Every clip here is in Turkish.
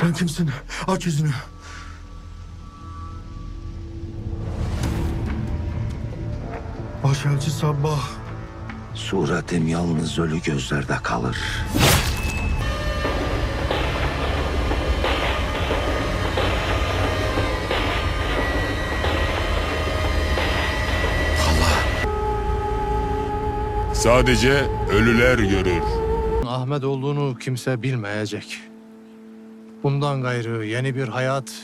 Sen kimsin? Aç yüzünü. Başelçi Sabbah. Suretim yalnız ölü gözlerde kalır. Sadece ölüler görür. Ahmet olduğunu kimse bilmeyecek. Bundan gayrı yeni bir hayat,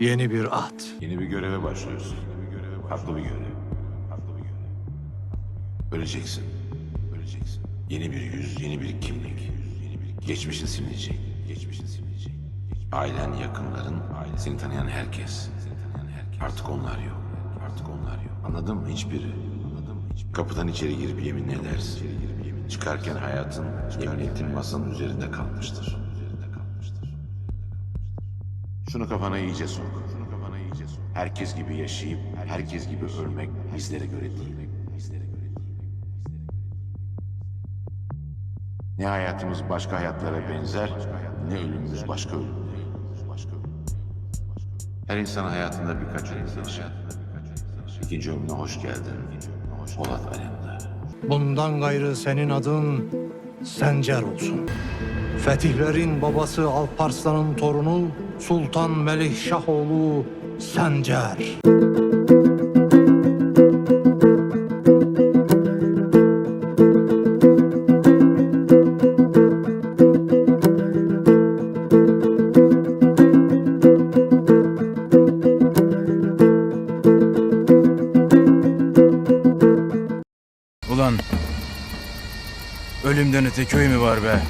yeni bir at. Yeni bir göreve başlıyorsun. Farklı bir görev. Öleceksin. Öleceksin. Yeni bir yüz, yeni bir kimlik. Yeni bir geçmişin silinecek. Geçmişin silinecek. Ailen, yakınların, seni tanıyan herkes. Seni tanıyan herkes. Artık onlar yok. Artık onlar yok. Anladın mı? Hiçbiri. Anladın mı? Hiçbiri. Kapıdan içeri girip yemin edersin. İçeri girip yemin. Çıkarken hayatın yemin ettiğin masanın üzerinde kalmıştır. Üzerinde kalmıştır. Şunu kafana iyice sok. Şunu kafana iyice sok. Herkes gibi yaşayıp herkes gibi ölmek bizlere göre değil. Ne hayatımız başka hayatlara benzer, ne ölümümüz başka ölüm. Her insan hayatında birkaç ölüm yaşar. İkinci ömrüne hoş geldin. Polat Alemdar. Bundan gayrı senin adın Sencer olsun. Fetihlerin babası Alparslan'ın torunu Sultan Melih Şahoğlu Sencer. Ulan ölümden öte köy mü var be?